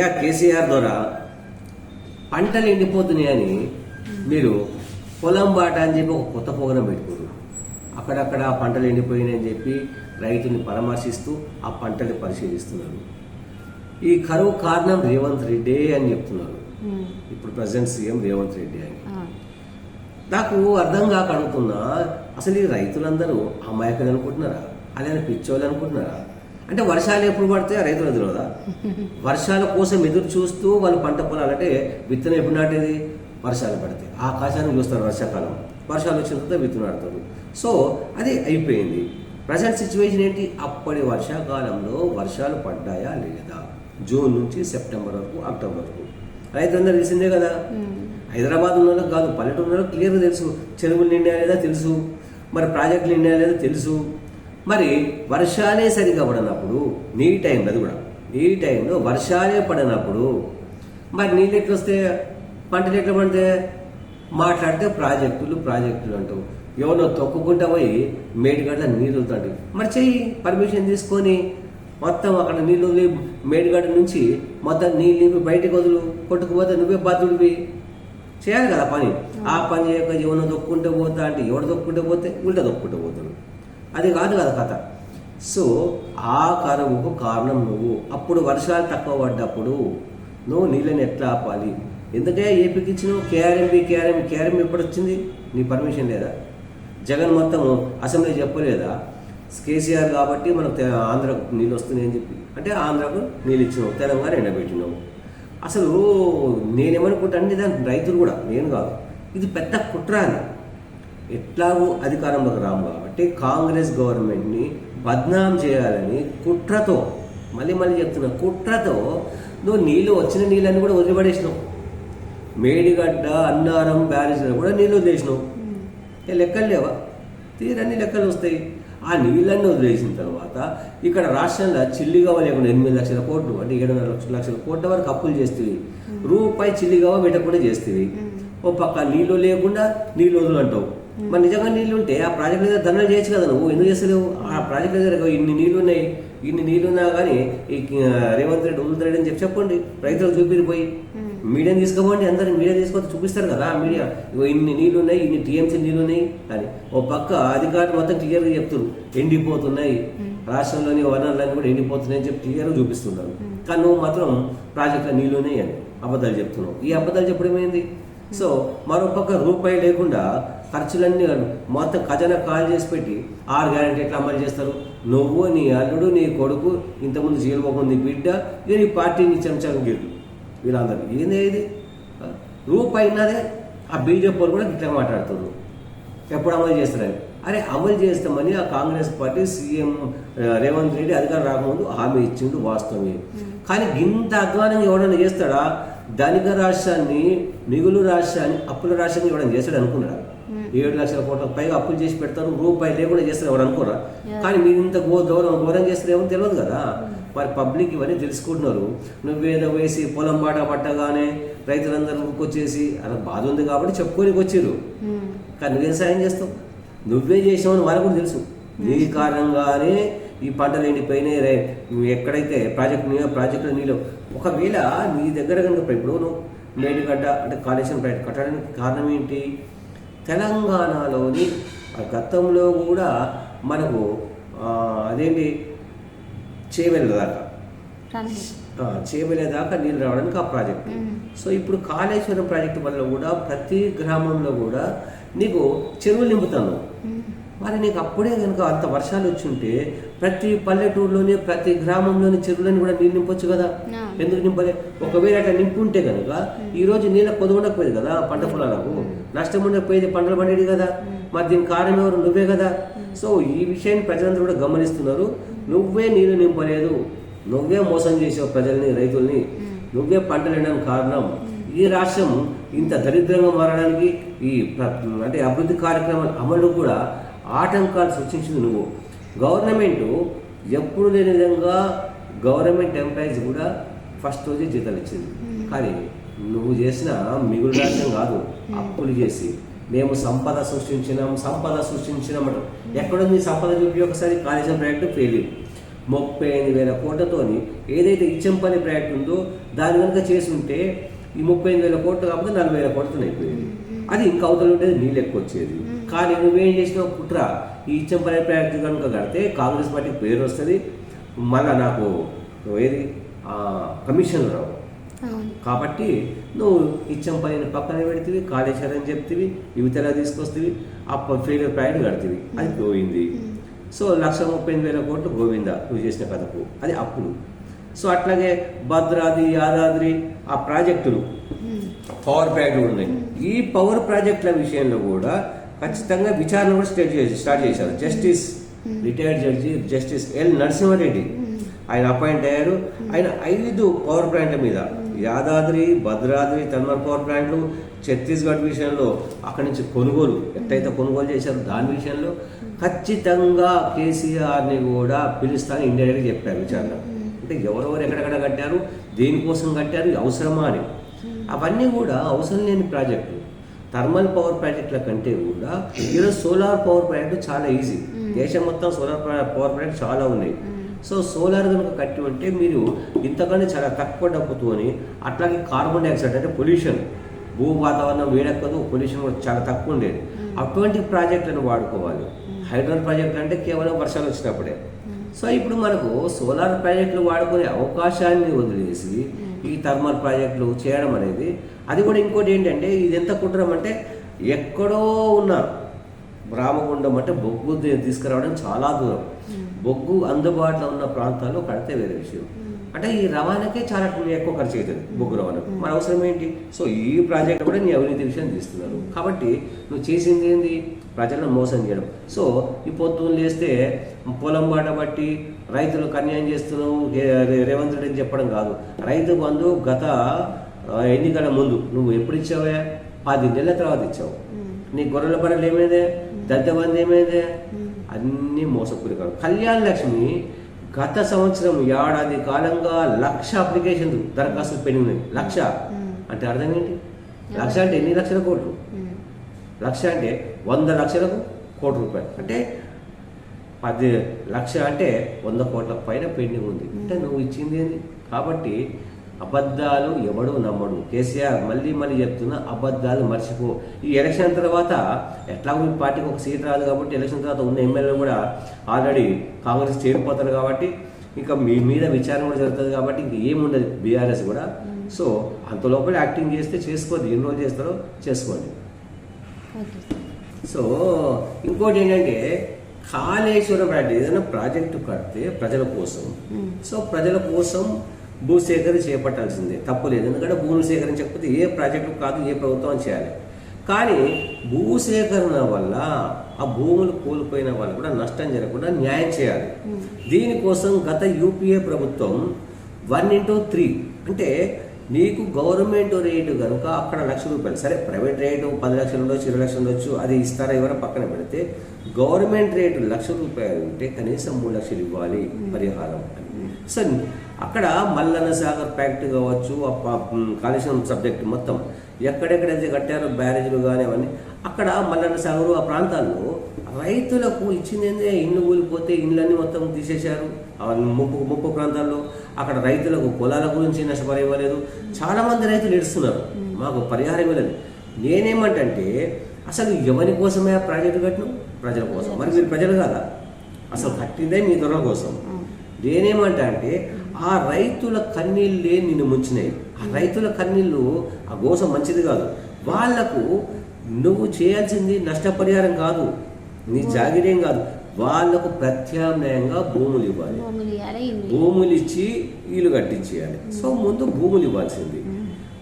అయ్యా కేసీఆర్ ద్వారా పంటలు ఎండిపోతున్నాయని మీరు పొలం బాట అని చెప్పి ఒక కొత్త ప్రోగ్రాం పెట్టుకోరు అక్కడక్కడ ఆ పంటలు ఎండిపోయినాయని చెప్పి రైతుని పరామర్శిస్తూ ఆ పంటని పరిశీలిస్తున్నారు. ఈ కరువు కారణం రేవంత్ రెడ్డి అని చెప్తున్నారు. ఇప్పుడు ప్రజెంట్ సీఎం రేవంత్ రెడ్డి అని. నాకు అర్థం కాక అడుగుతున్నా అసలు ఈ రైతులందరూ అమాయకులు అనుకుంటున్నారా? అలానే పిచ్చోళ్ళు అనుకుంటున్నారా? అంటే వర్షాలు ఎప్పుడు పడితే ఆ రైతులు ఎదురుదా వర్షాల కోసం ఎదురు చూస్తూ వాళ్ళు పంట పొలాలు అంటే విత్తనం ఎప్పుడు నాటేది? వర్షాలు పడితే. ఆకాశాన్ని చూస్తారు వర్షాకాలం. వర్షాలు వచ్చిన తర్వాత విత్తనం నాటుతారు. సో అది అయిపోయింది. ప్రజెంట్ సిచ్యువేషన్ ఏంటి? అప్పటి వర్షాకాలంలో వర్షాలు పడ్డాయా లేదా? జూన్ నుంచి సెప్టెంబర్ వరకు అక్టోబర్ వరకు. రైతులందరూ తెలిసిందే కదా? హైదరాబాద్ ఉన్న కాదు పల్లెటూరు క్లియర్గా తెలుసు. చెరువులు నిండా లేదా తెలుసు? మరి ప్రాజెక్టులు నిండా లేదా తెలుసు? మరి వర్షాలే సరిగా పడినప్పుడు నీ టైం అది కూడా. ఈ టైంలో వర్షాలే పడినప్పుడు మరి నీళ్ళు ఎట్లా వస్తే పంటలు ఎట్లా పడితే? మాట్లాడితే ప్రాజెక్టులు ప్రాజెక్టులు అంటావు ఎవరో తొక్కుకుంటా పోయి మేడిగడ్డ నీళ్ళు వదులుతాడు మరి చెయ్యి పర్మిషన్ తీసుకొని మొత్తం అక్కడ నీళ్ళు మేడిగడ్డ నుంచి మొత్తం నీళ్ళు నింపి బయటకు వదులు కొట్టుకుపోతే నువ్వే బాధ్యుడివి. చేయాలి కదా పని. ఆ పని చేయక ఎవరినో తొక్కుంటూ పోతా అంటే ఎవరు తొక్కుంటూ పోతే ఉల్టా తొక్కుంటూ పోతాడు అది కాదు కదా కథ. సో ఆ కరువుకు కారణం నువ్వు. అప్పుడు వర్షాలు తక్కువ పడ్డప్పుడు నువ్వు నీళ్ళని ఎట్లా ఆపాలి? ఎందుకంటే ఏపీకి ఇచ్చినావు కేఆర్ఎంబి కేఆర్ఎం కేఆర్ఎం ఎప్పుడు వచ్చింది నీ పర్మిషన్ లేదా? జగన్ మొత్తం అసెంబ్లీ చెప్పలేదా? కేసీఆర్ కాబట్టి మనకు ఆంధ్రకు నీళ్ళు వస్తున్నాయి అని చెప్పి. అంటే ఆంధ్రకు నీళ్ళు ఇచ్చినావు తెలంగాణ ఎండబెట్టినావు. అసలు నేనేమనుకుంటాను దాని రైతులు కూడా నేను కాదు. ఇది పెద్ద కుట్ర అని ఎట్లాగో అధికారంలోకి రాము కాబట్టి కాంగ్రెస్ గవర్నమెంట్ని బద్నాం చేయాలని కుట్రతో మళ్ళీ మళ్ళీ చెప్తున్నా కుట్రతో నువ్వు నీళ్ళు వచ్చిన నీళ్ళని కూడా వదిలిపడేసినావు. మేడిగడ్డ అన్నారం బ్యారేజ్లో కూడా నీళ్ళు వదిలేసినావు. లెక్కలు లేవా? తీరన్ని లెక్కలు వస్తాయి. ఆ నీళ్ళన్నీ వదిలేసిన తర్వాత ఇక్కడ రాష్ట్రంలో చిల్లిగవ లేకుండా ఎనిమిది లక్షల కోట్లు అంటే ఏడున్నర లక్షల లక్షల కోట్ల వరకు అప్పులు చేస్తేవి. రూపాయి చిల్లిగవ పెట్టకుండా చేస్తేవి. ఓ పక్క నీళ్ళు లేకుండా నీళ్ళు వదులు అంటావు. మరి నిజంగా నీళ్ళు ఉంటే ఆ ప్రాజెక్ట్ దగ్గర ధర్నా చేయొచ్చు కదా నువ్వు? ఎందుకు చేస్తలేవు? ఆ ప్రాజెక్ట్ దగ్గర ఇన్ని నీళ్ళు ఉన్నాయి ఇన్ని నీళ్ళు ఉన్నా కానీ ఈ రేవంత్ రెడ్డి వదులుతాడు అని చెప్పి చెప్పండి. రైతులకు చూపిరి పోయి. ఉమ్, మీడియాని తీసుకోమండి అందరు మీడియా తీసుకొని చూపిస్తారు కదా మీడియా. ఇన్ని నీళ్ళు ఉన్నాయి ఇన్ని టీఎంసీ నీళ్ళు ఉన్నాయి అని. ఓ పక్క అధికారులు మొత్తం క్లియర్గా చెప్తున్నారు ఎండిపోతున్నాయి. రాష్ట్రంలోని వనరులన్నీ కూడా ఎండిపోతున్నాయి అని చెప్పి క్లియర్గా చూపిస్తున్నారు కానీ నువ్వు మాత్రం ప్రాజెక్టులో నీళ్ళు ఉన్నాయి అని అబద్ధాలు చెప్తున్నావు. ఈ అబద్ధాలు చెప్పడం ఏంది? సో మరో పక్క రూపాయి లేకుండా ఖర్చులన్నీ మొత్తం ఖజానా కాల్ చేసి పెట్టి ఆరు గ్యారెంటీ ఎట్లా అమలు చేస్తారు? నువ్వు నీ అల్లుడు నీ కొడుకు ఇంతకుముందు జైలు నీ బిడ్డ ఇది నీ పార్టీ నీ గిరు వీళ్ళందరూ ఏంది ఇది? ఆ, ఆ బీజేపీ కూడా ఇట్లా మాట్లాడుతున్నారు. ఎప్పుడు అమలు చేస్తారని. అరే అమలు చేస్తామని ఆ కాంగ్రెస్ పార్టీ సీఎం రేవంత్ రెడ్డి అధికారం రాకముందు హామీ ఇచ్చిండు వాస్తవమే. కానీ ఇంత అధ్వానంగా ఎవడన్నా చేస్తాడా? ధనిక రాష్ట్రాన్ని మిగులు రాష్ట్రాన్ని అప్పుల రాష్ట్రాన్ని ఎవడన్నా చేస్తాడు అనుకున్నాడు ఏడు లక్షల కోట్ల పైగా అప్పులు చేసి పెడతారు రూపాయి లేకుండా చేస్తారు ఎవరు అనుకోరా? కానీ మీరు ఇంత ఘో గౌరవం ఘోరం చేస్తారేమో తెలియదు కదా. మరి పబ్లిక్ ఇవన్నీ తెలుసుకుంటున్నారు. నువ్వేదో వేసి పొలం బాట పట్టగానే రైతులందరూ వచ్చేసి అలా బాధ ఉంది కాబట్టి చెప్పుకోనికి వచ్చారు ఉమ్, కానీ నువ్వేం సాయం చేస్తావు? నువ్వే చేసావని వాళ్ళకు కూడా తెలుసు. నీ కారణంగానే ఈ పంటలు ఎండిపోయినాయి. రే నువ్వు ఎక్కడైతే ప్రాజెక్ట్ నీ ప్రాజెక్టులో నీళ్ళు ఒకవేళ నీ దగ్గర కనుక ఇప్పుడు నువ్వు మేడిగడ్డ అంటే కాళేశ్వరం ప్రాజెక్ట్ కట్టడానికి కారణం ఏంటి? తెలంగాణలోని గతంలో కూడా మనకు అదేంటి చేయవెళ్ళదాకా రండి. చేయవెళ్ళేదాకా నీళ్ళు రావడానికి ఆ ప్రాజెక్టు. సో ఇప్పుడు కాళేశ్వరం ప్రాజెక్టు వల్ల కూడా ప్రతి గ్రామంలో కూడా నీకు చెరువులు నింపుతాను. మరి నీకు అప్పుడే కనుక అంత వర్షాలు వచ్చి ఉంటే ప్రతి పల్లెటూరులోనే ప్రతి గ్రామంలోని చెరువులను కూడా నీళ్ళు నింపొచ్చు కదా. ఎందుకు నింపలే? ఒకవేళ అట్లా నింపుంటే కనుక ఈ రోజు నీళ్ళ పొదువు ఉండకపోయేది కదా పంట పొలాలకు? నష్టం ఉండకపోయేది పంటలు పండేది కదా? మరి దీని కారణం ఎవరు నువ్వే కదా? సో ఈ విషయాన్ని ప్రజలందరూ కూడా గమనిస్తున్నారు. నువ్వే నీళ్ళు నింపలేదు. నువ్వే మోసం చేసావు ప్రజల్ని రైతుల్ని. నువ్వే పంటలు ఎండడానికి కారణం. ఈ రాష్ట్రం ఇంత దరిద్రంగా మారడానికి ఈ అంటే అభివృద్ధి కార్యక్రమాల అమలు కూడా ఆటంకాలు సృష్టించింది నువ్వు. గవర్నమెంట్ ఎప్పుడు లేని విధంగా గవర్నమెంట్ ఎంప్లాయీస్ కూడా ఫస్ట్ రోజే జీతాలు ఇచ్చింది. కానీ నువ్వు చేసిన మిగులు రాజ్యం కాదు. అప్పులు చేసి మేము సంపద సృష్టించినాం సంపద సృష్టించినాం అంటాం. ఎక్కడుంది సంపద చూపి ఒకసారి కాళేశ్వరం ప్రాజెక్టు ఫెయిల్ ముప్పై ఎనిమిది వేల కోట్లతోని ఏదైతే ఇచ్చంపల్లి ప్రాజెక్ట్ ఉందో దాని కనుక చేసుంటే ఈ ముప్పై ఎనిమిది వేల కోట్లు కాకపోతే నలభై వేల కోట్లతో అయిపోయేది. అది ఇంకా అవతల ఉండేది నీళ్ళు ఎక్కువ వచ్చేది. కానీ నువ్వేం చేసినావు? కుట్ర ఈ ఇచ్చంపల్లి ప్రాజెక్ట్ కనుక కడితే కాంగ్రెస్ పార్టీకి పేరు వస్తుంది. మళ్ళా నాకు ఏది? ఆ, కమిషన్లు రావు. కాబట్టి నువ్వు ఇచ్చం పనిని పక్కన పెడితివి కాళేశ్వరం చెప్తివి యువతలా తీసుకొస్తేవి ఆ ఫెయిల్యూర్ ప్రాజెక్ట్ కడితివి. అది పోయింది. సో లక్ష ముప్పై ఎనిమిది వేల కోట్లు గోవింద నువ్వు చేసిన కథకు. అది అప్పుడు. సో అట్లాగే భద్రాద్రి యాదాద్రి ఆ ప్రాజెక్టులు. పవర్ ప్రాజెక్టులు ఉన్నాయి. ఈ పవర్ ప్రాజెక్టుల విషయంలో కూడా ఖచ్చితంగా విచారణ కూడా స్టార్ట్ చేసి స్టార్ట్ చేశారు. Justice retired judge justice L Narasimha Reddy ఆయన అపాయింట్ అయ్యారు. ఆయన ఐదు పవర్ ప్లాంట్ల మీద యాదాద్రి భద్రాద్రి థర్మల్ పవర్ ప్లాంట్లు ఛత్తీస్గఢ్ విషయంలో అక్కడి నుంచి కొనుగోలు ఎట్టయితే కొనుగోలు చేశారో దాని విషయంలో. ఖచ్చితంగా కేసీఆర్ని కూడా పిలుస్తానని ఇండైరెక్ట్గా చెప్పారు విచారణ. అంటే ఎవరెవరు ఎక్కడెక్కడ కట్టారు దేనికోసం కట్టారు అవసరమా అని. అవన్నీ కూడా అవసరం లేని ప్రాజెక్టులు. థర్మల్ పవర్ ప్రాజెక్టుల కంటే కూడా ఈరోజు సోలార్ పవర్ ప్రాజెక్టు చాలా ఈజీ. దేశం మొత్తం సోలార్ పవర్ ప్రాజెక్ట్ చాలా ఉన్నాయి. సో సోలార్ కనుక కట్టి ఉంటే మీరు ఇంతకంటే చాలా తక్కువ డబ్బుతోని అట్లాగే కార్బన్ డైఆక్సైడ్ అంటే పొల్యూషన్. భూ వాతావరణం వేడెక్కదు పొల్యూషన్ కూడా చాలా తక్కువ ఉండేది. అటువంటి ప్రాజెక్టులను వాడుకోవాలి. హైడ్రల్ ప్రాజెక్టులు అంటే కేవలం వర్షాలు వచ్చినప్పుడే. సో ఇప్పుడు మనకు సోలార్ ప్రాజెక్టులు వాడుకునే అవకాశాన్ని వదిలేసి ఈ థర్మల్ ప్రాజెక్టులు చేయడం అనేది. అది కూడా ఇంకోటి ఏంటంటే ఇది ఎంత కుట్రం అంటే ఎక్కడో ఉన్న రామగుండం అంటే బొగ్గు తీసుకురావడం చాలా దూరం. బొగ్గు అందుబాటులో ఉన్న ప్రాంతాల్లో కడితే వేరే విషయం. అంటే ఈ రవాణాకే చాలా ఎక్కువ ఖర్చు అవుతుంది బొగ్గు రవాణా. మన అవసరం ఏంటి? సో ఈ ప్రాజెక్ట్ కూడా నీ అవినీతి విషయం తీస్తున్నారు. కాబట్టి నువ్వు చేసింది ఏంది? ప్రజలను మోసం చేయడం. సో ఈ పొద్దున్న లేస్తే పొలం బాట బట్టి రైతులకు అన్యాయం చేస్తున్నావు రేవంత్ రెడ్డి చెప్పడం కాదు. రైతు బంధు గత ఎన్నికల ముందు నువ్వు ఎప్పుడు ఇచ్చావే? పది నెలల తర్వాత ఇచ్చావు. నీ గొర్రెల బర్రెలు ఏమైందే? దద్దబంది ఏమైందే? అన్నీ మోసపూరికాలు కళ్యాణ్ లక్ష్మి గత సంవత్సరం ఏడాది కాలంగా లక్ష అప్లికేషన్ దరఖాస్తులు పెండింగ్ ఉన్నాయి. లక్ష. అంటే అర్థం ఏంటి? లక్ష అంటే ఎన్ని లక్షల కోట్లు? లక్ష అంటే వంద లక్షలకు కోటి రూపాయలు. అంటే పది లక్ష అంటే వంద కోట్ల పైన పెండింగ్ ఉంది. అంటే నువ్వు ఇచ్చింది ఏంది? కాబట్టి అబద్ధాలు ఎవడు నమ్మడు. కేసీఆర్ మళ్ళీ మళ్ళీ చెప్తున్నా అబద్ధాలు మర్చిపో. ఈ ఎలక్షన్ తర్వాత ఎట్లా మీ పార్టీకి ఒక సీట్ రాదు కాబట్టి ఎలక్షన్ తర్వాత ఉన్న ఎమ్మెల్యేలు కూడా ఆల్రెడీ కాంగ్రెస్ చేరిపోతారు కాబట్టి ఇంకా మీ మీద విచారణ కూడా జరుగుతుంది కాబట్టి ఇంక ఏముండదు బీఆర్ఎస్ కూడా. సో అంత లోపల యాక్టింగ్ చేస్తే చేసుకోండి. ఎన్ని రోజులు చేస్తారో చేసుకోండి. సో ఇంకోటి ఏంటంటే కాళేశ్వరం ప్రాజెక్ట్. ఏదైనా ప్రాజెక్టు కడితే ప్రజల కోసం. సో ప్రజల కోసం భూసేకరణ చేపట్టాల్సిందే. తప్పులేదు ఎందుకంటే భూమి సేకరించకపోతే ఏ ప్రాజెక్టు కాదు ఏ ప్రభుత్వం చేయాలి. కానీ భూసేకరణ వల్ల ఆ భూములు కోల్పోయిన వాళ్ళు కూడా నష్టం జరగకుండా న్యాయం చేయాలి. దీనికోసం గత యూపీఏ ప్రభుత్వం వన్ ఇంటూ త్రీ అంటే నీకు గవర్నమెంట్ రేటు కనుక అక్కడ లక్ష రూపాయలు సరే ప్రైవేట్ రేటు పది లక్షలు ఉండొచ్చు ఇరవై లక్షలు ఉండొచ్చు అది ఇస్తారా ఎవరో పక్కన పెడితే గవర్నమెంట్ రేటు లక్ష రూపాయలు ఉంటే కనీసం మూడు లక్షలు ఇవ్వాలి పరిహారం అని. సో అక్కడ మల్లన్న సాగర్ ప్యాక్ట్ కావచ్చు కాళేశ్వరం సబ్జెక్ట్ మొత్తం ఎక్కడెక్కడైతే కట్టారో బ్యారేజ్లు కానీ అవన్నీ అక్కడ మల్లన్న సాగర్ ఆ ప్రాంతాల్లో రైతులకు ఇచ్చింది ఇల్లు కూలిపోతే ఇళ్ళన్నీ మొత్తం తీసేశారు. ముప్పు ముప్పు ప్రాంతాల్లో అక్కడ రైతులకు పొలాల గురించి నష్టపరి ఇవ్వలేదు చాలా మంది రైతులు ఏడుస్తున్నారు. మాకు పరిహారం ఇవ్వలేదు. నేనేమంటే అసలు ఎవరి కోసమే ఆ ప్రాజెక్టు కట్టినాం? ప్రజల కోసం. మరి మీరు ప్రజలు కాదా? అసలు కట్టిందే మీ దొరల కోసం. నేనేమంటా అంటే ఆ రైతుల కన్నీళ్ళే నిన్ను ముంచినాయి ఆ రైతుల కన్నీళ్ళు ఆ గోసం మంచిది కాదు. వాళ్ళకు నువ్వు చేయాల్సింది నష్టపరిహారం కాదు. నీ జాగిరేం కాదు. వాళ్ళకు ప్రత్యామ్నాయంగా భూములు ఇవ్వాలి. భూములు ఇచ్చి ఇల్లు కట్టించేయాలి. సో ముందు భూములు ఇవ్వాల్సింది.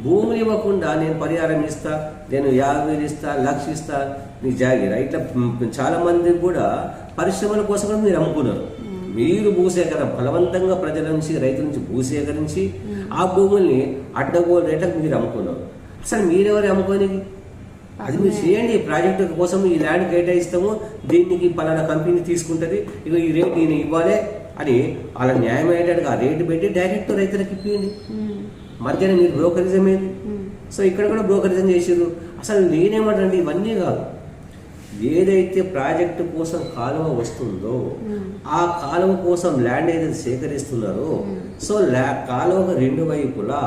భూములు ఇవ్వకుండా నేను పరిహారం ఇస్తా నేను యాభై ఇస్తా లక్ష ఇస్తా నీ జాగిరా. ఇట్లా చాలా మంది కూడా పరిశ్రమల కోసం కూడా మీరు అమ్ముకున్నారు. మీరు భూసేకరణ బలవంతంగా ప్రజల నుంచి రైతుల నుంచి భూసేకరించి ఆ భూముల్ని అడ్డగోలు రేట్లకు మీరు అమ్ముకున్నారు. అసలు మీరెవరు అమ్ముకోనికి? అది మీరు చేయండి. ఈ ప్రాజెక్టు కోసం ఈ ల్యాండ్ కేటాయిస్తాము. దీనికి పలానా కంపెనీ తీసుకుంటుంది. ఇక ఈ రేట్ ఈయన ఇవ్వాలి అని అలా న్యాయం అయ్యేటట్టుగా ఆ రేటు పెట్టి డైరెక్ట్ రైతులకు ఇప్పింది ఉమ్, మధ్యాహ్నం మీరు బ్రోకరిజం ఏంది? సో ఇక్కడ కూడా బ్రోకరిజం చేసారు అసలు నేనేమంటే ఇవన్నీ కాదు. ఏదైతే ప్రాజెక్టు కోసం కాలువ వస్తుందో ఉమ్. ఆ కాలువ కోసం ల్యాండ్ ఏదైతే సేకరిస్తున్నారో మ్మ్. సో ల్యా కాలువకు రెండు వైపులా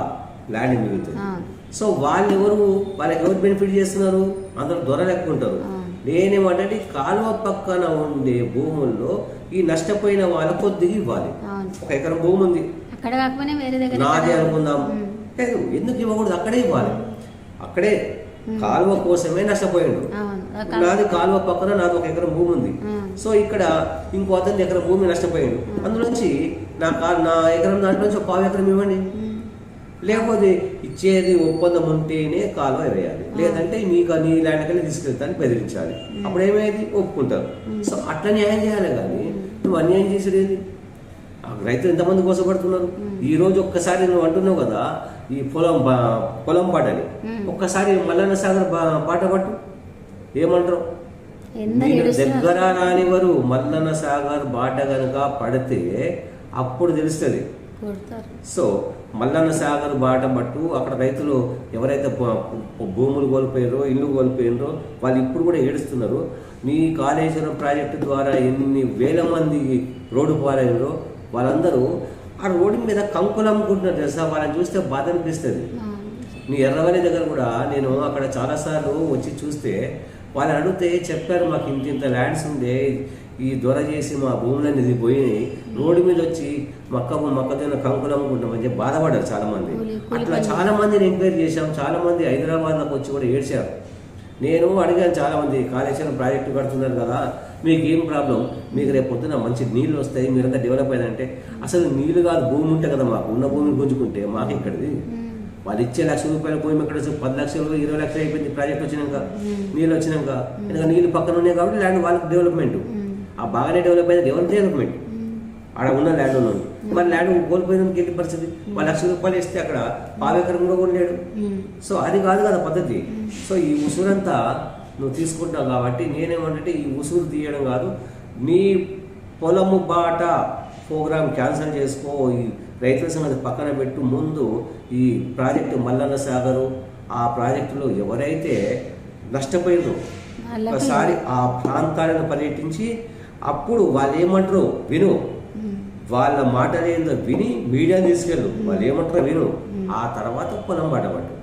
ల్యాండ్ మిగులుతుంది. అవును. సో వాళ్ళు ఎవరు వాళ్ళకి ఎవరు బెనిఫిట్ చేస్తున్నారు? అందరూ దొర లెక్క ఉంటారు అవును. నేనేమంటే కాలువ పక్కన ఉండే భూముల్లో ఈ నష్టపోయిన వాళ్ళ కొద్దిగా ఇవ్వాలి. ఒక ఎకరం భూమి ఉంది. నాది అనుకుందాం. లేదు ఎందుకు ఇవ్వకూడదు? అక్కడే ఇవ్వాలి. అక్కడే కాలువ కోసమే నష్టపోయాడు. నాది కాలువ పక్కన నాది ఒక ఎకరం భూమి ఉంది. సో ఇక్కడ ఇంకో అతని ఎకరం భూమి నష్టపోయాడు. అందులోంచి నా కా నా ఎకరం దాంట్లో నుంచి ఒక పావు ఎకరం ఇవ్వండి. లేకపోతే ఇచ్చేది ఒప్పందం ఉంటేనే కాలువ వేయాలి. లేదంటే మీకు నీ ల్యాండ్ కన్నా తీసుకెళ్తాను బెదిరించాలి. అప్పుడు ఏమైంది ఒప్పుకుంటారు. సో అట్లా న్యాయం చేయాలి కానీ నువ్వు అన్యాయం చేసేది రైతులు ఎంతమంది కోసపడుతున్నారు ఈ రోజు ఒక్కసారి నువ్వు అంటున్నావు కదా ఈ పొలం పొలం పాటని. ఒక్కసారి మల్లన్న సాగర్ పాట పట్టు. ఏమంటారు? దగ్గర రానివారు మల్లన్న సాగర్ బాట గనుక పడితే అప్పుడు తెలుస్తుంది. సో మల్లన్న సాగర్ బాట పట్టు. అక్కడ రైతులు ఎవరైతే భూములు కోల్పోయారో ఇల్లు కోల్పోయినరో వాళ్ళు ఇప్పుడు కూడా ఏడుస్తున్నారు. నీ కాళేశ్వరం ప్రాజెక్టు ద్వారా ఎన్ని వేల మంది రోడ్డు పాలైనరో వాళ్ళందరూ ఆ రోడ్డు మీద కంకులు అమ్ముకుంటున్నారు తెలుసా? వాళ్ళని చూస్తే బాధ అనిపిస్తుంది. నీ ఎర్రవల్లి దగ్గర కూడా నేను అక్కడ చాలాసార్లు వచ్చి చూస్తే వాళ్ళని అడిగితే చెప్పారు మాకు ఇంత ఇంత ల్యాండ్స్ ఉండే ఈ దొర చేసి మా భూములన్నీ ఇది పోయినాయి. రోడ్డు మీద వచ్చి మక్క మొక్కజొన్న కంకులు అమ్ముకుంటామని చెప్పి బాధపడ్డారు చాలా మంది కూలి- కూలి అట్లా పని. చాలా మందిని ఎంక్వైరీ చేశాం. చాలా మంది హైదరాబాద్లోకి వచ్చి కూడా ఏడ్చారు. నేను అడిగాను చాలా మంది కాళేశ్వరం ప్రాజెక్టు కడుతున్నారు కదా మీకు ఏం ప్రాబ్లం? మీకు రేపు పొద్దున మంచి నీళ్ళు వస్తాయి మీరంతా డెవలప్ అయ్యారంటే అసలు నీళ్ళు కాదు భూమి ఉంటే కదా మాకు. ఉన్న భూమిని గుంజుకుంటే మాకు ఇక్కడిది. వాళ్ళు ఇచ్చే లక్ష రూపాయల భూమి ఇక్కడ వచ్చి పది లక్షలు ఇరవై లక్షలు అయిపోయింది ప్రాజెక్ట్ వచ్చినాక. నీళ్ళు వచ్చినాక. ఎందుకంటే నీళ్ళు పక్కన ఉన్నాయి కాబట్టి ల్యాండ్ వాళ్ళకి డెవలప్మెంట్. ఆ బాగానే డెవలప్ అయింది ఎవరి డెవలప్మెంట్. ఆడ ఉన్న ల్యాండ్ ఉన్నాడు మరి ల్యాండ్ కోల్పోయినందుకు ఏంటి పరిస్థితి? వాళ్ళు లక్ష రూపాయలు ఇస్తే అక్కడ పావెకరం కూడా ఉమ్. సో అది కాదు కదా పద్ధతి. సో ఈ ఉసురంతా నువ్వు తీసుకుంటావు కాబట్టి నేనేమంటే ఈ ఉసురు తీయడం కాదు. నీ పొలము బాట ప్రోగ్రామ్ క్యాన్సిల్ చేసుకో ఈ రైతుల సంగతి పక్కన పెట్టు ముందు ఈ ప్రాజెక్టు మల్లన్న సాగరు ఆ ప్రాజెక్టులో ఎవరైతే నష్టపోయిందో వాళ్ళకి- ఒకసారి ఆ ప్రాంతాలను పర్యటించి అప్పుడు వాళ్ళు ఏమంటారు విను. వాళ్ళ మాటలు ఏందో విని మీడియా తీసుకెళ్ళు. వాళ్ళు ఏమంటారో విను. ఆ తర్వాత పొలం బాట పట్టు